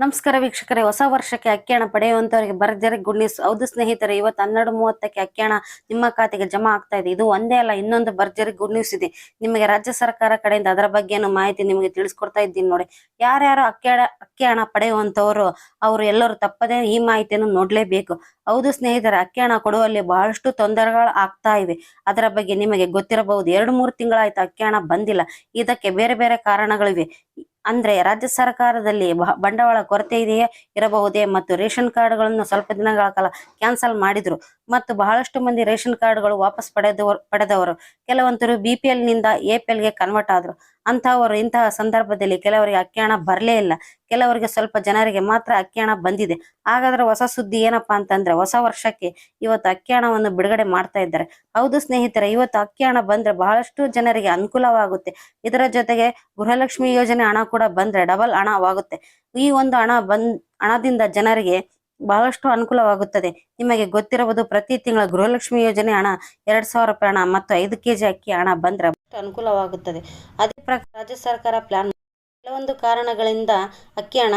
ನಮಸ್ಕಾರ ವೀಕ್ಷಕರೇ, ಹೊಸ ವರ್ಷಕ್ಕೆ ಅಕ್ಕಿ ಹಣ ಪಡೆಯುವಂತವರಿಗೆ ಭರ್ಜರಿ ಗುಡ್ ನ್ಯೂಸ್ ಹೌದು ಸ್ನೇಹಿತರೆ, ಇವತ್ತು ಹನ್ನೆರಡು ಮೂವತ್ತಕ್ಕೆ ಅಕ್ಕಿ ಹಣ ನಿಮ್ಮ ಖಾತೆಗೆ ಜಮಾ ಆಗ್ತಾ ಇದೆ. ಇದು ಒಂದೇ ಅಲ್ಲ, ಇನ್ನೊಂದು ಭರ್ಜರಿ ಗುಡ್ ಇದೆ. ನಿಮಗೆ ರಾಜ್ಯ ಸರ್ಕಾರ ಕಡೆಯಿಂದ ಅದರ ಬಗ್ಗೆನೂ ಮಾಹಿತಿ ನಿಮಗೆ ತಿಳಿಸ್ಕೊಡ್ತಾ ಇದ್ದೀನಿ ನೋಡಿ. ಯಾರ್ಯಾರು ಅಕ್ಕಿ ಅಕ್ಕಿ ಹಣ ಪಡೆಯುವಂತವರು, ಅವರು ಎಲ್ಲರೂ ತಪ್ಪದೇ ಈ ಮಾಹಿತಿಯನ್ನು ನೋಡ್ಲೇಬೇಕು. ಹೌದು ಸ್ನೇಹಿತರೆ ಅಕ್ಕಿ ಹಣ ಕೊಡುವಲ್ಲಿ ಬಹಳಷ್ಟು ತೊಂದರೆಗಳು ಆಗ್ತಾ ಇವೆ. ಅದರ ಬಗ್ಗೆ ನಿಮಗೆ ಗೊತ್ತಿರಬಹುದು. ಎರಡು ಮೂರು ತಿಂಗಳಾಯ್ತು ಅಕ್ಕಿ ಹಣ ಬಂದಿಲ್ಲ. ಇದಕ್ಕೆ ಬೇರೆ ಬೇರೆ ಕಾರಣಗಳಿವೆ. ಅಂದ್ರೆ ರಾಜ್ಯ ಸರ್ಕಾರದಲ್ಲಿ ಬಂಡವಾಳ ಕೊರತೆ ಇದೆಯೇ ಇರಬಹುದೇ ಮತ್ತು ರೇಷನ್ ಕಾರ್ಡ್ಗಳನ್ನು ಸ್ವಲ್ಪ ದಿನಗಳ ಕಾಲ ಕ್ಯಾನ್ಸಲ್ ಮಾಡಿದ್ರು. ಮತ್ತು ಬಹಳಷ್ಟು ಮಂದಿ ರೇಷನ್ ಕಾರ್ಡ್ಗಳು ವಾಪಸ್ ಪಡೆದವರು ಪಡೆದವರು. ಕೆಲವಂತರು ಬಿ ಪಿ ಎಲ್ನಿಂದ ಎ ಪಿ ಎಲ್ಗೆ ಕನ್ವರ್ಟ್ ಆದ್ರು. ಅಂತಹವರು ಇಂತಹ ಸಂದರ್ಭದಲ್ಲಿ ಕೆಲವರಿಗೆ ಅಕ್ಕಿ ಹಣ ಬರಲೇ ಇಲ್ಲ. ಕೆಲವರಿಗೆ ಸ್ವಲ್ಪ ಜನರಿಗೆ ಮಾತ್ರ ಅಕ್ಕಿ ಹಣ ಬಂದಿದೆ. ಹಾಗಾದ್ರೆ ಹೊಸ ಸುದ್ದಿ ಏನಪ್ಪಾ ಅಂತಂದ್ರೆ ಹೊಸ ವರ್ಷಕ್ಕೆ ಇವತ್ತು ಅಕ್ಕಿ ಹಣವನ್ನು ಬಿಡುಗಡೆ ಮಾಡ್ತಾ ಇದ್ದಾರೆ. ಹೌದು ಸ್ನೇಹಿತರೆ, ಇವತ್ತು ಅಕ್ಕಿ ಹಣ ಬಂದ್ರೆ ಬಹಳಷ್ಟು ಜನರಿಗೆ ಅನುಕೂಲವಾಗುತ್ತೆ. ಇದರ ಜೊತೆಗೆ ಗೃಹಲಕ್ಷ್ಮಿ ಯೋಜನೆ ಹಣ ಕೂಡ ಬಂದ್ರೆ ಡಬಲ್ ಹಣವಾಗುತ್ತೆ. ಈ ಒಂದು ಹಣ ಬಂದ್, ಹಣದಿಂದ ಜನರಿಗೆ ಬಹಳಷ್ಟು ಅನುಕೂಲವಾಗುತ್ತದೆ. ನಿಮಗೆ ಗೊತ್ತಿರಬಹುದು ಪ್ರತಿ ತಿಂಗಳ ಗೃಹಲಕ್ಷ್ಮಿ ಯೋಜನೆ ಹಣ ಎರಡ್ ಸಾವಿರ ರೂಪಾಯಿ ಹಣ ಮತ್ತು ಐದು ಕೆಜಿ ಅಕ್ಕಿ ಹಣ ಬಂದ್ರೆ ಅನುಕೂಲವಾಗುತ್ತದೆ. ಅದೇ ಪ್ರಕಾರ ರಾಜ್ಯ ಸರ್ಕಾರ ಪ್ಲಾನ್ ಕೆಲವೊಂದು ಕಾರಣಗಳಿಂದ ಅಕ್ಕಿ ಹಣ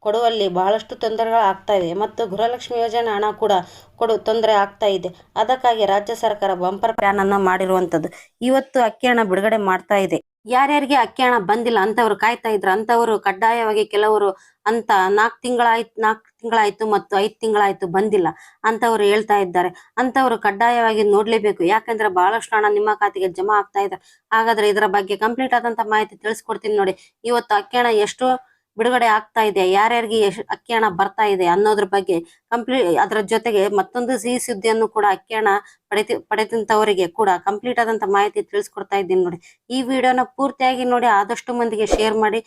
ಕೊಡುವಲ್ಲಿ ಬಹಳಷ್ಟು ತೊಂದರೆಗಳು ಆಗ್ತಾ ಇದೆ ಮತ್ತು ಗೃಹಲಕ್ಷ್ಮಿ ಯೋಜನೆ ಹಣ ಕೂಡ ಕೊಡು ತೊಂದರೆ ಆಗ್ತಾ ಇದೆ. ಅದಕ್ಕಾಗಿ ರಾಜ್ಯ ಸರ್ಕಾರ ಬಂಪರ್ ಪ್ಲಾನ್ ಅನ್ನ ಮಾಡಿರುವಂತದ್ದು. ಇವತ್ತು ಅಕ್ಕಿ ಹಣ ಬಿಡುಗಡೆ ಮಾಡ್ತಾ ಇದೆ. ಯಾರ್ಯಾರಿಗೆ ಅಕ್ಕಿ ಹಣ ಬಂದಿಲ್ಲ ಅಂತವ್ರು ಕಾಯ್ತಾ ಇದ್ರು ಅಂತವ್ರು ಕಡ್ಡಾಯವಾಗಿ ಕೆಲವರು ಅಂತ ನಾಲ್ಕು ತಿಂಗಳಾಯ್ತು ನಾಲ್ಕು ತಿಂಗಳಾಯ್ತು ಮತ್ತು ಐದು ತಿಂಗಳಾಯ್ತು ಬಂದಿಲ್ಲ ಅಂತವ್ರು ಹೇಳ್ತಾ ಇದ್ದಾರೆ. ಅಂತವ್ರು ಕಡ್ಡಾಯವಾಗಿ ನೋಡ್ಲೇಬೇಕು. ಯಾಕಂದ್ರೆ ಬಹಳಷ್ಟು ಹಣ ನಿಮ್ಮ ಖಾತೆಗೆ ಜಮಾ ಆಗ್ತಾ ಇದೆ. ಹಾಗಾದ್ರೆ ಇದರ ಬಗ್ಗೆ ಕಂಪ್ಲೀಟ್ ಆದಂತ ಮಾಹಿತಿ ತಿಳಿಸ್ಕೊಡ್ತೀನಿ ನೋಡಿ. ಇವತ್ತು ಅಕ್ಕಿ ಹಣ ಎಷ್ಟು ಬಿಡುಗಡೆ ಆಗ್ತಾ ಇದೆ. ಯಾರ್ಯಾರಿಗೆ ಎಷ್ಟು ಅಕ್ಕಿ ಹಣ ಬರ್ತಾ ಇದೆ ಅನ್ನೋದ್ರ ಬಗ್ಗೆ ಕಂಪ್ಲೀಟ್ ಅದರ ಜೊತೆಗೆ ಮತ್ತೊಂದು ಸಿಹಿ ಸುದ್ದಿಯನ್ನು ಕೂಡ ಅಕ್ಕಿ ಹಣ ಪಡೆತಿ, ಪಡೆದಂತವರಿಗೆ ಕೂಡ ಕಂಪ್ಲೀಟ್ ಆದಂತ ಮಾಹಿತಿ ತಿಳಿಸ್ಕೊಡ್ತಾ ಇದ್ದೀನಿ ನೋಡಿ. ಈ ವಿಡಿಯೋನ ಪೂರ್ತಿಯಾಗಿ ನೋಡಿ, ಆದಷ್ಟು ಮಂದಿಗೆ ಶೇರ್ ಮಾಡಿ.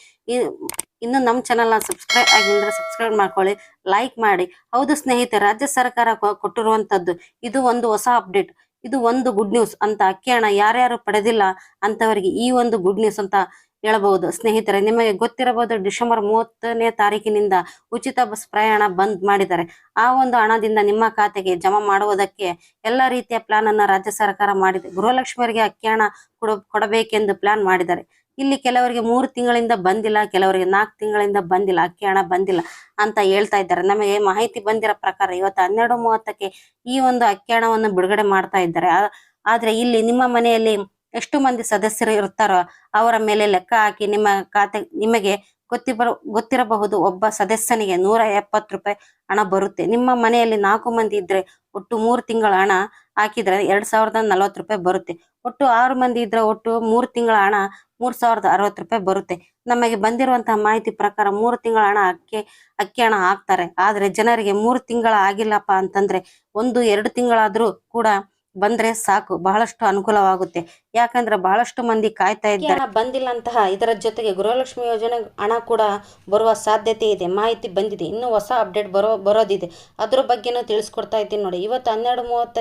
ಇನ್ನು ನಮ್ಮ ಚಾನಲ್ನ ಸಬ್ಸ್ಕ್ರೈಬ್ ಆಗಿಲ್ಲ ಸಬ್ಸ್ಕ್ರೈಬ್ ಮಾಡ್ಕೊಳ್ಳಿ ಲೈಕ್ ಮಾಡಿ. ಹೌದು ಸ್ನೇಹಿತರೆ, ರಾಜ್ಯ ಸರ್ಕಾರ ಕೊಟ್ಟಿರುವಂತದ್ದು ಇದು ಒಂದು ಹೊಸ ಅಪ್ಡೇಟ್ ಇದು ಒಂದು ಗುಡ್ ನ್ಯೂಸ್ ಅಂತ ಅಕ್ಕಿ ಹಣ ಯಾರ್ಯಾರು ಪಡೆದಿಲ್ಲ ಅಂತವರಿಗೆ ಈ ಒಂದು ಗುಡ್ ನ್ಯೂಸ್ ಅಂತ ಹೇಳಬಹುದು. ಸ್ನೇಹಿತರೆ, ನಿಮಗೆ ಗೊತ್ತಿರಬಹುದು ಡಿಸೆಂಬರ್ ಮೂವತ್ತನೇ ತಾರೀಕಿನಿಂದ ಉಚಿತ ಬಸ್ ಪ್ರಯಾಣ ಬಂದ್ ಮಾಡಿದ್ದಾರೆ. ಆ ಒಂದು ಹಣದಿಂದ ನಿಮ್ಮ ಖಾತೆಗೆ ಜಮಾ ಮಾಡುವುದಕ್ಕೆ ಎಲ್ಲ ರೀತಿಯ ಪ್ಲಾನ್ ಅನ್ನ ರಾಜ್ಯ ಸರ್ಕಾರ ಮಾಡಿದೆ. ಗೃಹಲಕ್ಷ್ಮಿಯರಿಗೆ ಅಕ್ಕಿ ಹಣ ಕೊಡ, ಕೊಡಬೇಕೆಂದು ಪ್ಲಾನ್ ಮಾಡಿದ್ದಾರೆ. ಇಲ್ಲಿ ಕೆಲವರಿಗೆ ಮೂರು ತಿಂಗಳಿಂದ ಬಂದಿಲ್ಲ, ಕೆಲವರಿಗೆ ನಾಲ್ಕು ತಿಂಗಳಿಂದ ಬಂದಿಲ್ಲ, ಅಕ್ಕಿ ಹಣ ಬಂದಿಲ್ಲ ಅಂತ ಹೇಳ್ತಾ ಇದ್ದಾರೆ. ನಮಗೆ ಮಾಹಿತಿ ಬಂದಿರೋ ಪ್ರಕಾರ ಇವತ್ತು ಹನ್ನೆರಡು ಮೂವತ್ತಕ್ಕೆ ಈ ಒಂದು ಅಕ್ಕಿ ಹಣವನ್ನು ಬಿಡುಗಡೆ ಮಾಡ್ತಾ ಇದ್ದಾರೆ. ಆದ್ರೆ ಇಲ್ಲಿ ನಿಮ್ಮ ಮನೆಯಲ್ಲಿ ಎಷ್ಟು ಮಂದಿ ಸದಸ್ಯರು ಇರ್ತಾರೋ ಅವರ ಮೇಲೆ ಲೆಕ್ಕ ಹಾಕಿ ನಿಮ್ಮ ಖಾತೆ, ನಿಮಗೆ ಗೊತ್ತಿಬರ, ಗೊತ್ತಿರಬಹುದು ಒಬ್ಬ ಸದಸ್ಯನಿಗೆ ನೂರ ಎಪ್ಪತ್ತು ರೂಪಾಯಿ ಹಣ ಬರುತ್ತೆ. ನಿಮ್ಮ ಮನೆಯಲ್ಲಿ ನಾಲ್ಕು ಮಂದಿ ಇದ್ರೆ ಒಟ್ಟು ಮೂರು ತಿಂಗಳ ಹಣ ಹಾಕಿದ್ರೆ ಎರಡ್ ಸಾವಿರದ ನಲವತ್ತು ರೂಪಾಯಿ ಬರುತ್ತೆ. ಒಟ್ಟು ಆರು ಮಂದಿ ಇದ್ರೆ ಒಟ್ಟು ಮೂರು ತಿಂಗಳ ಹಣ ಮೂರ್ ಸಾವಿರದ ಅರವತ್ತು ರೂಪಾಯಿ ಬರುತ್ತೆ. ನಮಗೆ ಬಂದಿರುವಂತಹ ಮಾಹಿತಿ ಪ್ರಕಾರ ಮೂರು ತಿಂಗಳ ಹಣ ಅಕ್ಕಿ ಅಕ್ಕಿ ಹಣ ಹಾಕ್ತಾರೆ. ಆದ್ರೆ ಜನರಿಗೆ ಮೂರು ತಿಂಗಳ ಆಗಿಲ್ಲಪ್ಪ ಅಂತಂದ್ರೆ ಒಂದು, ಎರಡು ತಿಂಗಳಾದ್ರೂ ಕೂಡ ಬಂದ್ರೆ ಸಾಕು ಬಹಳಷ್ಟು ಅನುಕೂಲವಾಗುತ್ತೆ. ಯಾಕಂದ್ರೆ ಬಹಳಷ್ಟು ಮಂದಿ ಕಾಯ್ತಾ ಇದ್ದಾರೆ. ಬಂದಿಲ್ಲ ಅಂತಹ ಇದರ ಜೊತೆಗೆ ಗೃಹಲಕ್ಷ್ಮಿ ಯೋಜನೆ ಹಣ ಕೂಡ ಬರುವ ಸಾಧ್ಯತೆ ಇದೆ ಮಾಹಿತಿ ಬಂದಿದೆ ಇನ್ನು ಹೊಸ ಅಪ್ಡೇಟ್ ಬರೋ ಬರೋದಿದೆ. ಅದ್ರ ಬಗ್ಗೆನೂ ತಿಳಿಸ್ಕೊಡ್ತಾ ಇದ್ದೀನಿ ನೋಡಿ ಇವತ್ತು ಹನ್ನೆರಡು ಮೂವತ್ತ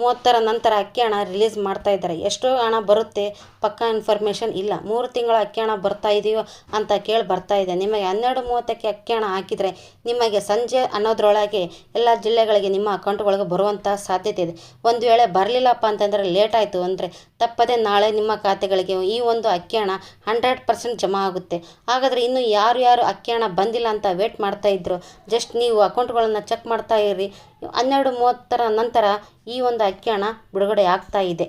ಮೂವತ್ತರ ನಂತರ ಅಕ್ಕಿ ಹಣ ರಿಲೀಸ್ ಮಾಡ್ತಾ ಇದ್ದಾರೆ. ಎಷ್ಟು ಹಣ ಬರುತ್ತೆ, ಪಕ್ಕಾ ಇನ್ಫಾರ್ಮೇಷನ್ ಇಲ್ಲ. ಮೂರು ತಿಂಗಳ ಅಕ್ಕಿ ಹಣ ಬರ್ತಾ ಇದೆಯೋ ಅಂತ ಕೇಳಿ ಬರ್ತಾ ಇದೆ. ನಿಮಗೆ ಹನ್ನೆರಡು ಮೂವತ್ತಕ್ಕೆ ಅಕ್ಕಿ ಹಣ ಹಾಕಿದರೆ ನಿಮಗೆ ಸಂಜೆ ಅನ್ನೋದ್ರೊಳಗೆ ಎಲ್ಲ ಜಿಲ್ಲೆಗಳಿಗೆ ನಿಮ್ಮ ಅಕೌಂಟ್ಗಳಿಗೆ ಬರುವಂಥ ಸಾಧ್ಯತೆ ಇದೆ. ಒಂದು ವೇಳೆ ಬರಲಿಲ್ಲಪ್ಪ ಅಂತಂದರೆ ಲೇಟ್ ಆಯಿತು ಅಂದರೆ ತಪ್ಪದೆ ನಾಳೆ ನಿಮ್ಮ ಖಾತೆಗಳಿಗೆ ಈ ಒಂದು ಅಕ್ಕಿ ಹಣ ಹಂಡ್ರೆಡ್ ಪರ್ಸೆಂಟ್ ಜಮಾ ಆಗುತ್ತೆ. ಹಾಗಾದರೆ ಇನ್ನು ಯಾರು ಯಾರು ಅಕ್ಕಿ ಹಣ ಬಂದಿಲ್ಲ ಅಂತ ವೇಟ್ ಮಾಡ್ತಾ ಇದ್ರು ಜಸ್ಟ್ ನೀವು ಅಕೌಂಟ್ಗಳನ್ನು ಚೆಕ್ ಮಾಡ್ತಾ ಇರಿ. ಹನ್ನೆರಡು ಮೂವತ್ತರ ನಂತರ ಈ ಒಂದು ಅಕ್ಕಿ ಹಣ ಬಿಡುಗಡೆ ಆಗ್ತಾ ಇದೆ.